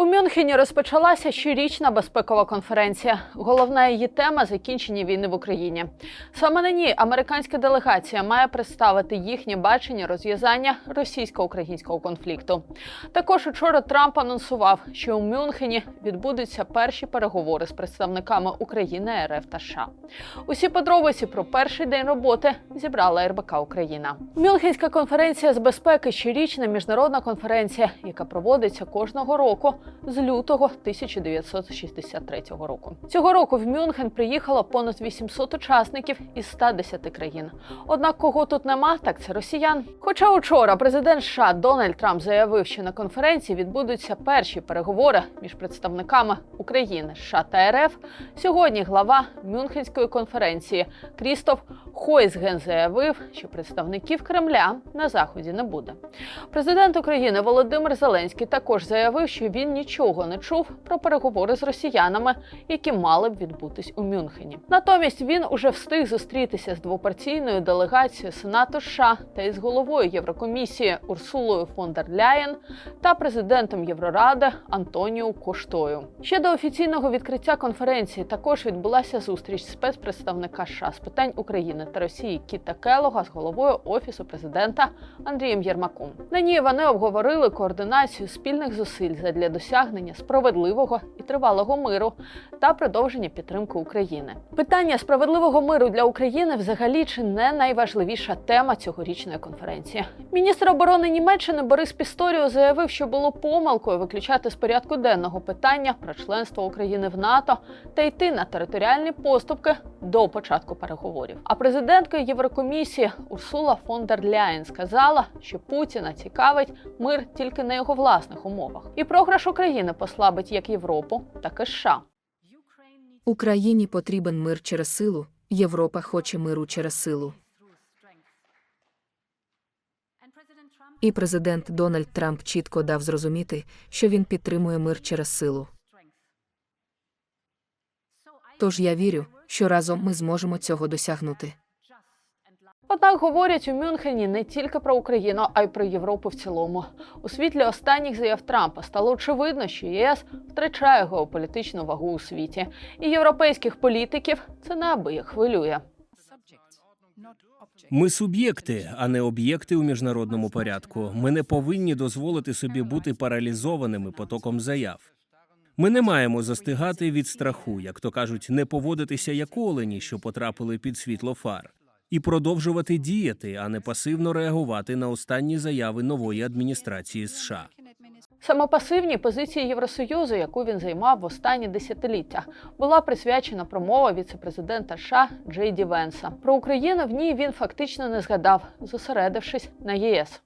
У Мюнхені розпочалася щорічна безпекова конференція. Головна її тема закінчення війни в Україні. Саме на ній американська делегація має представити їхнє бачення розв'язання російсько-українського конфлікту. Також учора Трамп анонсував, що у Мюнхені відбудуться перші переговори з представниками України, РФ та США. Усі подробиці про перший день роботи зібрала РБК Україна. Мюнхенська конференція з безпеки щорічна міжнародна конференція, яка проводиться кожного року з лютого 1963 року. Цього року в Мюнхен приїхало понад 800 учасників із 110 країн. Однак кого тут нема, так це росіян. Хоча учора президент США Дональд Трамп заявив, що на конференції відбудуться перші переговори між представниками України, США та РФ. Сьогодні глава Мюнхенської конференції Крістоф Хойсген заявив, що представників Кремля на заході не буде. Президент України Володимир Зеленський також заявив, що він нічого не чув про переговори з росіянами, які мали б відбутись у Мюнхені. Натомість він уже встиг зустрітися з двопартійною делегацією Сенату США та із головою Єврокомісії Урсулою фон дер Ляєн та президентом Євроради Антоніо Коштою. Ще до офіційного відкриття конференції також відбулася зустріч спецпредставника США з питань України та Росії Кіта Келога з головою офісу президента Андрієм Єрмаком. На ній вони обговорили координацію спільних зусиль задля досягнення справедливого і тривалого миру та продовження підтримки України. Питання справедливого миру для України взагалі чи не найважливіша тема цьогорічної конференції. Міністр оборони Німеччини Борис Пісторіо заявив, що було помилкою виключати з порядку денного питання про членство України в НАТО та йти на територіальні поступки до початку переговорів. А президентка Єврокомісії Урсула фон дер Ляєн сказала, що Путіна цікавить мир тільки на його власних умовах, і програш України послабить як Європу, так і США. Україні потрібен мир через силу, Європа хоче миру через силу. І президент Дональд Трамп чітко дав зрозуміти, що він підтримує мир через силу. Тож я вірю, що разом ми зможемо цього досягнути. Однак говорять у Мюнхені не тільки про Україну, а й про Європу в цілому. У світлі останніх заяв Трампа стало очевидно, що ЄС втрачає геополітичну вагу у світі, і європейських політиків це неабияк хвилює. Ми суб'єкти, а не об'єкти у міжнародному порядку. Ми не повинні дозволити собі бути паралізованими потоком заяв. Ми не маємо застигати від страху, як то кажуть, не поводитися як олені, що потрапили під світло фар, і продовжувати діяти, а не пасивно реагувати на останні заяви нової адміністрації США. Саме пасивній позиції Євросоюзу, яку він займав в останні десятиліття, була присвячена промова віцепрезидента США Джей Ді Венса. Про Україну в ній він фактично не згадав, зосередившись на ЄС.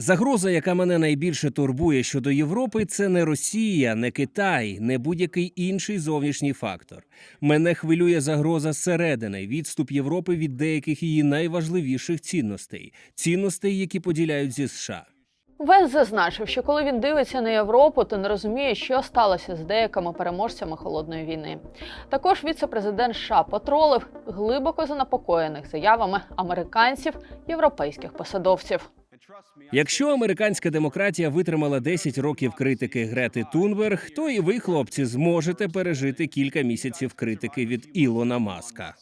Загроза, яка мене найбільше турбує щодо Європи, це не Росія, не Китай, не будь-який інший зовнішній фактор. Мене хвилює загроза зсередини, відступ Європи від деяких її найважливіших цінностей, цінностей, які поділяють зі США. Венс зазначив, що коли він дивиться на Європу, то не розуміє, що сталося з деякими переможцями холодної війни. Також віце-президент США потролив глибоко занепокоєних заявами американців європейських посадовців. Якщо американська демократія витримала 10 років критики Грети Тунберг, то і ви, хлопці, зможете пережити кілька місяців критики від Ілона Маска.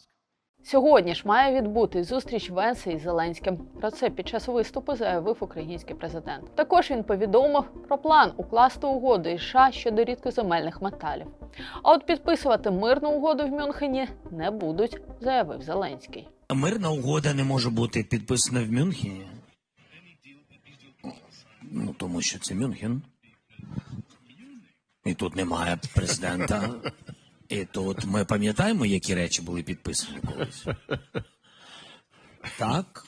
Сьогодні ж має відбути зустріч Венса із Зеленським. Про це під час виступу заявив український президент. Також він повідомив про план укласти угоду із США щодо рідкоземельних металів. А от підписувати мирну угоду в Мюнхені не будуть, заявив Зеленський. Мирна угода не може бути підписана в Мюнхені. Ну, тому що це Мюнхен. І тут немає президента. І тут ми пам'ятаємо, які речі були підписані колись. Так.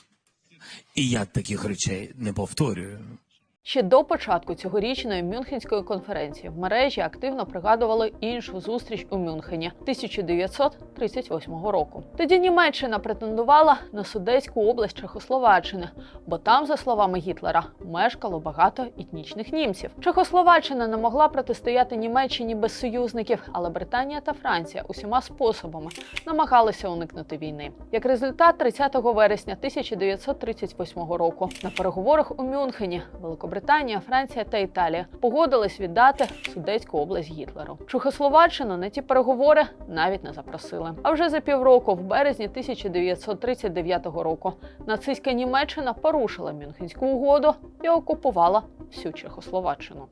І я таких речей не повторюю. Ще до початку цьогорічної Мюнхенської конференції в мережі активно пригадували іншу зустріч у Мюнхені 1938 року. Тоді Німеччина претендувала на Судетську область Чехословаччини, бо там, за словами Гітлера, мешкало багато етнічних німців. Чехословаччина не могла протистояти Німеччині без союзників, але Британія та Франція усіма способами намагалися уникнути війни. Як результат, 30 вересня 1938 року на переговорах у Мюнхені Великобританія Великобританія, Франція та Італія погодились віддати Судецьку область Гітлеру. Чехословаччину на ті переговори навіть не запросили. А вже за півроку, в березні 1939 року, нацистська Німеччина порушила Мюнхенську угоду і окупувала всю Чехословаччину.